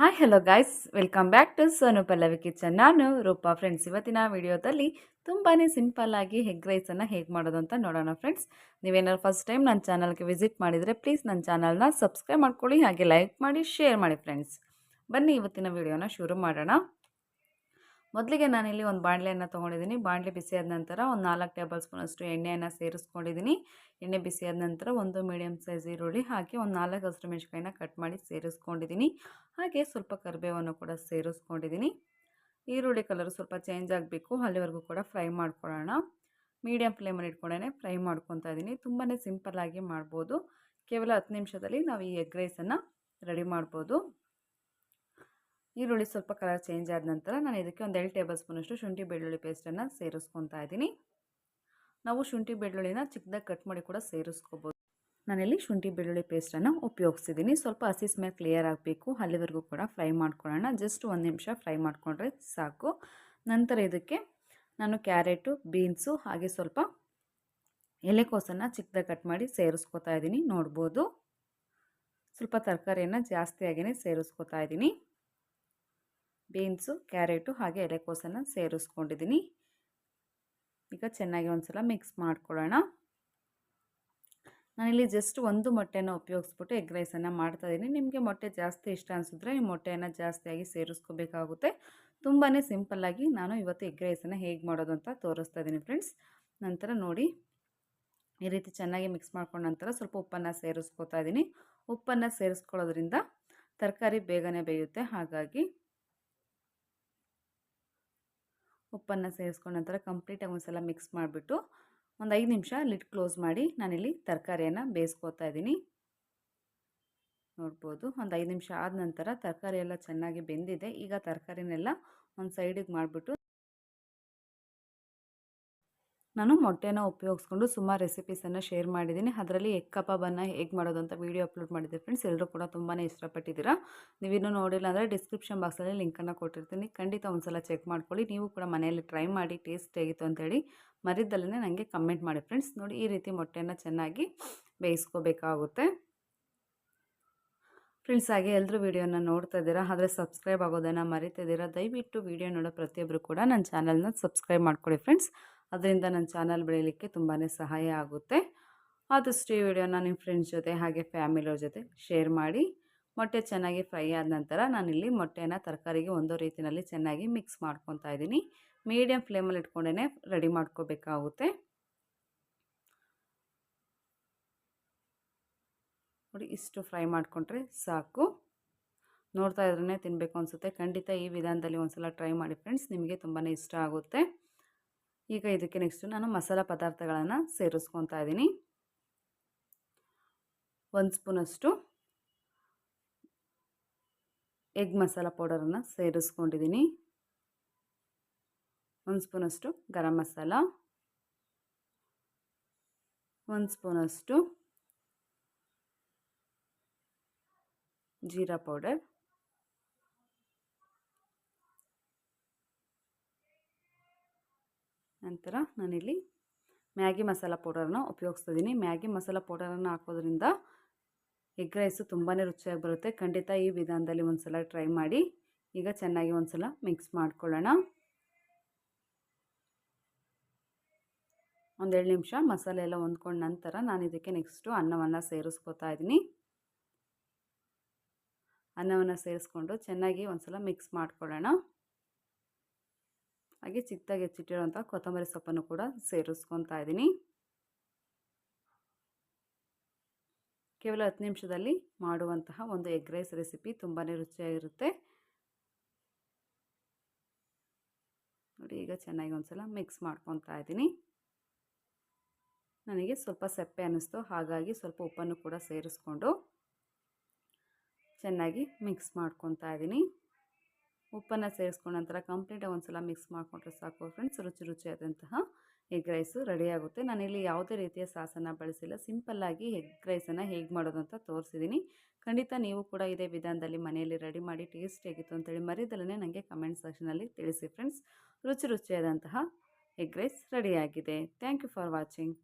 Hi hello guys welcome back to Sonu Pallavi kitchen ನಾನು Roopa friends ಇವತ್ತಿನ ವಿಡಿಯೋದಲ್ಲಿ ತುಂಬಾ ಸಿಂಪಲ್ಲಾಗಿ ಹೆಗ್ ರೈಸನ್ನು ಹೇಗೆ ಮಾಡೋದು ಅಂತ ನೋಡೋಣ ಫ್ರೆಂಡ್ಸ್ ನೀವೇನಾದ್ರು ಫಸ್ಟ್ ಟೈಮ್ ನನ್ನ ಚಾನಲ್ಗೆ ವಿಸಿಟ್ ಮಾಡಿದರೆ ಪ್ಲೀಸ್ ನನ್ನ ಚಾನಲ್ನ ಸಬ್ಸ್ಕ್ರೈಬ್ ಮಾಡ್ಕೊಳ್ಳಿ, ಹಾಗೆ ಲೈಕ್ ಮಾಡಿ ಶೇರ್ ಮಾಡಿ ಫ್ರೆಂಡ್ಸ್ ಬನ್ನಿ, ಇವತ್ತಿನ ವಿಡಿಯೋನ ಶುರು ಮಾಡೋಣ. ಮೊದಲಿಗೆ ನಾನಿಲ್ಲಿ ಒಂದು ಬಾಣಲೆಯನ್ನು ತೊಗೊಂಡಿದ್ದೀನಿ. ಬಾಣಲೆ ಬಿಸಿಯಾದ ನಂತರ ಒಂದು ನಾಲ್ಕು ಟೇಬಲ್ ಸ್ಪೂನಷ್ಟು ಎಣ್ಣೆಯನ್ನು ಸೇರಿಸ್ಕೊಂಡಿದ್ದೀನಿ. ಎಣ್ಣೆ ಬಿಸಿಯಾದ ನಂತರ ಒಂದು ಮೀಡಿಯಮ್ ಸೈಜ್ ಈರುಳ್ಳಿ ಹಾಕಿ ಒಂದು ನಾಲ್ಕು ಹಸಿರು ಮೆಣಸಿಕಾಯಿನ ಕಟ್ ಮಾಡಿ ಸೇರಿಸ್ಕೊಂಡಿದ್ದೀನಿ. ಹಾಗೆ ಸ್ವಲ್ಪ ಕರಿಬೇವನ್ನು ಕೂಡ ಸೇರಿಸ್ಕೊಂಡಿದ್ದೀನಿ. ಈರುಳ್ಳಿ ಕಲರ್ ಸ್ವಲ್ಪ ಚೇಂಜ್ ಆಗಬೇಕು. ಅಲ್ಲಿವರೆಗೂ ಕೂಡ ಫ್ರೈ ಮಾಡ್ಕೊಳ್ಳೋಣ. ಮೀಡಿಯಮ್ ಫ್ಲೇಮಲ್ಲಿ ಇಟ್ಕೊಂಡೇ ಫ್ರೈ ಮಾಡ್ಕೊತಾ ಇದ್ದೀನಿ. ತುಂಬಾ ಸಿಂಪಲ್ಲಾಗಿ ಮಾಡ್ಬೋದು. ಕೇವಲ ಹತ್ತು ನಿಮಿಷದಲ್ಲಿ ನಾವು ಈ ಎಗ್ ರೈಸನ್ನು ರೆಡಿ ಮಾಡ್ಬೋದು. ಈರುಳ್ಳಿ ಸ್ವಲ್ಪ ಕಲರ್ ಚೇಂಜ್ ಆದ ನಂತರ ನಾನು ಇದಕ್ಕೆ ಒಂದು ಎರಡು ಟೇಬಲ್ ಸ್ಪೂನಷ್ಟು ಶುಂಠಿ ಬೆಳ್ಳುಳ್ಳಿ ಪೇಸ್ಟನ್ನು ಸೇರಿಸ್ಕೊತಾ ಇದ್ದೀನಿ. ನಾವು ಶುಂಠಿ ಬೆಳ್ಳುಳ್ಳಿನ ಚಿಕ್ಕದಾಗಿ ಕಟ್ ಮಾಡಿ ಕೂಡ ಸೇರಿಸ್ಕೋಬೋದು. ನಾನಿಲ್ಲಿ ಶುಂಠಿ ಬೆಳ್ಳುಳ್ಳಿ ಪೇಸ್ಟನ್ನು ಉಪಯೋಗಿಸಿದ್ದೀನಿ. ಸ್ವಲ್ಪ ಹಸಿ ಸ್ಮೆಲ್ ಕ್ಲಿಯರ್ ಆಗಬೇಕು. ಅಲ್ಲಿವರೆಗೂ ಕೂಡ ಫ್ರೈ ಮಾಡ್ಕೊಳ್ಳೋಣ. ಜಸ್ಟ್ ಒಂದು ನಿಮಿಷ ಫ್ರೈ ಮಾಡಿಕೊಂಡ್ರೆ ಸಾಕು. ನಂತರ ಇದಕ್ಕೆ ನಾನು ಕ್ಯಾರೆಟು ಬೀನ್ಸು ಹಾಗೆ ಸ್ವಲ್ಪ ಎಲೆಕೋಸನ್ನು ಚಿಕ್ಕದಾಗಿ ಕಟ್ ಮಾಡಿ ಸೇರಿಸ್ಕೊತಾ ಇದ್ದೀನಿ. ನೋಡ್ಬೋದು. ಸ್ವಲ್ಪ ತರಕಾರಿಯನ್ನು ಜಾಸ್ತಿಯಾಗಿಯೇ ಸೇರಿಸ್ಕೊತಾ ಇದ್ದೀನಿ. ಬೀನ್ಸು, ಕ್ಯಾರೆಟು ಹಾಗೆ ಎಲೆಕೋಸನ್ನು ಸೇರಿಸ್ಕೊಂಡಿದ್ದೀನಿ. ಈಗ ಚೆನ್ನಾಗಿ ಒಂದು ಸಲ ಮಿಕ್ಸ್ ಮಾಡ್ಕೊಳ್ಳೋಣ. ನಾನಿಲ್ಲಿ ಜಸ್ಟ್ ಒಂದು ಮೊಟ್ಟೆನ ಉಪಯೋಗಿಸ್ಬಿಟ್ಟು ಎಗ್ ರೈಸನ್ನು ಮಾಡ್ತಾಯಿದ್ದೀನಿ ನಿಮಗೆ ಮೊಟ್ಟೆ ಜಾಸ್ತಿ ಇಷ್ಟ ಅನಿಸಿದ್ರೆ ಈ ಮೊಟ್ಟೆಯನ್ನು ಜಾಸ್ತಿಯಾಗಿ ಸೇರಿಸ್ಕೋಬೇಕಾಗುತ್ತೆ. ತುಂಬಾ ಸಿಂಪಲ್ಲಾಗಿ ನಾನು ಇವತ್ತು ಎಗ್ ರೈಸನ್ನು ಹೇಗೆ ಮಾಡೋದು ಅಂತ ತೋರಿಸ್ತಾ ಇದ್ದೀನಿ ಫ್ರೆಂಡ್ಸ್ ನಂತರ ನೋಡಿ. ಈ ರೀತಿ ಚೆನ್ನಾಗಿ ಮಿಕ್ಸ್ ಮಾಡ್ಕೊಂಡ ನಂತರ ಸ್ವಲ್ಪ ಉಪ್ಪನ್ನು ಸೇರಿಸ್ಕೋತಾ ಇದ್ದೀನಿ. ಉಪ್ಪನ್ನು ಸೇರಿಸ್ಕೊಳ್ಳೋದ್ರಿಂದ ತರಕಾರಿ ಬೇಗನೆ ಬೇಯುತ್ತೆ. ಹಾಗಾಗಿ ಉಪ್ಪನ್ನು ಸೇರಿಸ್ಕೊಂಡ ನಂತರ ಕಂಪ್ಲೀಟಾಗಿ ಒಂದು ಸಲ ಮಿಕ್ಸ್ ಮಾಡಿಬಿಟ್ಟು ಒಂದು ಐದು ನಿಮಿಷ ಲಿಡ್ ಕ್ಲೋಸ್ ಮಾಡಿ ನಾನಿಲ್ಲಿ ತರಕಾರಿಯನ್ನು ಬೇಯಿಸ್ಕೊತಾ ಇದ್ದೀನಿ. ನೋಡ್ಬೋದು, ಒಂದು ಐದು ನಿಮಿಷ ಆದ ನಂತರ ತರಕಾರಿ ಎಲ್ಲ ಚೆನ್ನಾಗಿ ಬೆಂದಿದೆ. ಈಗ ತರಕಾರಿನೆಲ್ಲ ಒಂದು ಸೈಡಿಗೆ ಮಾಡಿಬಿಟ್ಟು ನಾನು ಮೊಟ್ಟೆನ ಉಪಯೋಗಿಸ್ಕೊಂಡು ಸುಮಾರು ರೆಸಿಪೀಸನ್ನು ಶೇರ್ ಮಾಡಿದ್ದೀನಿ. ಅದರಲ್ಲಿ ಎಗ್ ಕಬಾಬನ್ನು ಹೇಗೆ ಮಾಡೋದು ಅಂತ ವೀಡಿಯೋ ಅಪ್ಲೋಡ್ ಮಾಡಿದ್ದೆ ಫ್ರೆಂಡ್ಸ್ ಎಲ್ಲರೂ ಕೂಡ ತುಂಬಾ ಇಷ್ಟಪಟ್ಟಿದ್ದೀರಾ? ನೀವಿನ್ನೂ ನೋಡಿಲ್ಲ ಅಂದರೆ ಡಿಸ್ಕ್ರಿಪ್ಷನ್ ಬಾಕ್ಸಲ್ಲಿ ಲಿಂಕನ್ನು ಕೊಟ್ಟಿರ್ತೀನಿ. ಖಂಡಿತ ಒಂದು ಸಲ ಚೆಕ್ ಮಾಡ್ಕೊಳ್ಳಿ. ನೀವು ಕೂಡ ಮನೆಯಲ್ಲಿ ಟ್ರೈ ಮಾಡಿ ಟೇಸ್ಟ್ ಹೇಗಿತ್ತು ಅಂತೇಳಿ ಮರಿದಲ್ಲೇ ನನಗೆ ಕಮೆಂಟ್ ಮಾಡಿ ಫ್ರೆಂಡ್ಸ್ ನೋಡಿ ಈ ರೀತಿ ಮೊಟ್ಟೆಯನ್ನು ಚೆನ್ನಾಗಿ ಬೇಯಿಸ್ಕೋಬೇಕಾಗುತ್ತೆ. ಫ್ರೆಂಡ್ಸ್ ಹಾಗೆ ಎಲ್ಲರೂ ವೀಡಿಯೋನ ನೋಡ್ತಾ ಇದ್ದೀರಾ? ಆದರೆ ಸಬ್ಸ್ಕ್ರೈಬ್ ಆಗೋದನ್ನು ಮರಿತಿದ್ದೀರಾ ದಯವಿಟ್ಟು ವೀಡಿಯೋ ನೋಡೋ ಪ್ರತಿಯೊಬ್ಬರು ಕೂಡ ನನ್ನ ಚಾನಲ್ನ ಸಬ್ಸ್ಕ್ರೈಬ್ ಮಾಡ್ಕೊಳ್ಳಿ ಫ್ರೆಂಡ್ಸ್ ಅದರಿಂದ ನನ್ನ ಚಾನಲ್ ಬೆಳೀಲಿಕ್ಕೆ ತುಂಬಾ ಸಹಾಯ ಆಗುತ್ತೆ. ಆದಷ್ಟು ಈ ವಿಡಿಯೋನ ನಿಮ್ಮ ಫ್ರೆಂಡ್ಸ್ ಜೊತೆ ಹಾಗೆ ಫ್ಯಾಮಿಲಿಯವ್ರ ಜೊತೆ ಶೇರ್ ಮಾಡಿ, ಮೊಟ್ಟೆ ಚೆನ್ನಾಗಿ ಫ್ರೈ ಆದ ನಂತರ ನಾನಿಲ್ಲಿ ಮೊಟ್ಟೆನ ತರಕಾರಿಗೆ ಒಂದೋ ರೀತಿಯಲ್ಲಿ ಚೆನ್ನಾಗಿ ಮಿಕ್ಸ್ ಮಾಡ್ಕೊತಾ ಇದ್ದೀನಿ. ಮೀಡಿಯಂ ಫ್ಲೇಮಲ್ಲಿ ಇಟ್ಕೊಂಡೇ ರೆಡಿ ಮಾಡ್ಕೋಬೇಕಾಗುತ್ತೆ. ನೋಡಿ ಇಷ್ಟು ಫ್ರೈ ಮಾಡಿಕೊಂಡ್ರೆ ಸಾಕು. ನೋಡ್ತಾ ಇದ್ರೇ ತಿನ್ನಬೇಕು ಅನಿಸುತ್ತೆ. ಖಂಡಿತ ಈ ವಿಧಾನದಲ್ಲಿ ಒಂದು ಸಲ ಟ್ರೈ ಮಾಡಿ ಫ್ರೆಂಡ್ಸ್ ನಿಮಗೆ ತುಂಬಾ ಇಷ್ಟ ಆಗುತ್ತೆ. ಈಗ ಇದಕ್ಕೆ ನೆಕ್ಸ್ಟು ನಾನು ಮಸಾಲ ಪದಾರ್ಥಗಳನ್ನು ಸೇರಿಸ್ಕೊತಾ ಇದ್ದೀನಿ. ಒಂದು ಸ್ಪೂನಷ್ಟು ಎಗ್ ಮಸಾಲ ಪೌಡರನ್ನು ಸೇರಿಸ್ಕೊಂಡಿದ್ದೀನಿ. ಒಂದು ಸ್ಪೂನಷ್ಟು ಗರಂ ಮಸಾಲ. ಒಂದು ಸ್ಪೂನಷ್ಟು ಜೀರಾ ಪೌಡರ್ ನಂತರ ನಾನಿಲ್ಲಿ ಮ್ಯಾಗಿ ಮಸಾಲ ಪೌಡರನ್ನ ಉಪಯೋಗಿಸ್ತಿದ್ದೀನಿ. ಮ್ಯಾಗಿ ಮಸಾಲ ಪೌಡರನ್ನು ಹಾಕೋದ್ರಿಂದ ಎಗ್ ರೈಸು ತುಂಬಾ ರುಚಿಯಾಗಿ ಬರುತ್ತೆ. ಖಂಡಿತ ಈ ವಿಧಾನದಲ್ಲಿ ಒಂದು ಸಲ ಟ್ರೈ ಮಾಡಿ. ಈಗ ಚೆನ್ನಾಗಿ ಒಂದು ಸಲ ಮಿಕ್ಸ್ ಮಾಡ್ಕೊಳ್ಳೋಣ. ಒಂದೆರಡು ನಿಮಿಷ ಮಸಾಲೆ ಎಲ್ಲ ಹೊಂದ್ಕೊಂಡ ನಂತರ ನಾನು ಇದಕ್ಕೆ ನೆಕ್ಸ್ಟು ಅನ್ನವನ್ನು ಸೇರಿಸ್ಕೊತಾ ಇದ್ದೀನಿ. ಅನ್ನವನ್ನು ಸೇರಿಸ್ಕೊಂಡು ಚೆನ್ನಾಗಿ ಒಂದು ಸಲ ಮಿಕ್ಸ್ ಮಾಡ್ಕೊಳ್ಳೋಣ. ಹಾಗೆ ಚಿತ್ತಾಗಿ ಹೆಚ್ಚಿಟ್ಟಿರೋಂಥ ಕೊತ್ತಂಬರಿ ಸೊಪ್ಪನ್ನು ಕೂಡ ಸೇರಿಸ್ಕೊತಾ ಇದ್ದೀನಿ. ಕೇವಲ ಹತ್ತು ನಿಮಿಷದಲ್ಲಿ ಮಾಡುವಂತಹ ಒಂದು ಎಗ್ ರೈಸ್ ರೆಸಿಪಿ ತುಂಬಾ ರುಚಿಯಾಗಿರುತ್ತೆ. ನೋಡಿ, ಈಗ ಚೆನ್ನಾಗಿ ಒಂದ್ಸಲ ಮಿಕ್ಸ್ ಮಾಡ್ಕೊತಾ ಇದ್ದೀನಿ. ನನಗೆ ಸ್ವಲ್ಪ ಸಪ್ಪೆ ಅನ್ನಿಸ್ತು, ಹಾಗಾಗಿ ಸ್ವಲ್ಪ ಉಪ್ಪನ್ನು ಕೂಡ ಸೇರಿಸ್ಕೊಂಡು ಚೆನ್ನಾಗಿ ಮಿಕ್ಸ್ ಮಾಡ್ಕೊತಾ ಇದ್ದೀನಿ. ಉಪ್ಪನ್ನು ಸೇರಿಸ್ಕೊಂಡ ನಂತರ ಕಂಪ್ಲೀಟಾಗಿ ಒಂದು ಸಲ ಮಿಕ್ಸ್ ಮಾಡಿಕೊಂಡ್ರೆ ಸಾಕು ಫ್ರೆಂಡ್ಸ್ ರುಚಿ ರುಚಿಯಾದಂತಹ ಎಗ್ ರೈಸು ರೆಡಿಯಾಗುತ್ತೆ ನಾನಿಲ್ಲಿ ಯಾವುದೇ ರೀತಿಯ ಸಾಸನ್ನು ಬಳಸಿಲ್ಲ. ಸಿಂಪಲ್ಲಾಗಿ ಎಗ್ ರೈಸನ್ನು ಹೇಗೆ ಮಾಡೋದು ಅಂತ ತೋರಿಸಿದ್ದೀನಿ ಖಂಡಿತ ನೀವು ಕೂಡ ಇದೇ ವಿಧಾನದಲ್ಲಿ ಮನೆಯಲ್ಲಿ ರೆಡಿ ಮಾಡಿ ಟೇಸ್ಟ್ ಹೇಗಿತ್ತು ಅಂತೇಳಿ ಮರಿದಲ್ಲೇ ನನಗೆ ಕಮೆಂಟ್ ಸೆಕ್ಷನಲ್ಲಿ ತಿಳಿಸಿ ಫ್ರೆಂಡ್ಸ್ ರುಚಿ ರುಚಿಯಾದಂತಹ ಎಗ್ ರೈಸ್ ರೆಡಿಯಾಗಿದೆ ಥ್ಯಾಂಕ್ ಯು ಫಾರ್ ವಾಚಿಂಗ್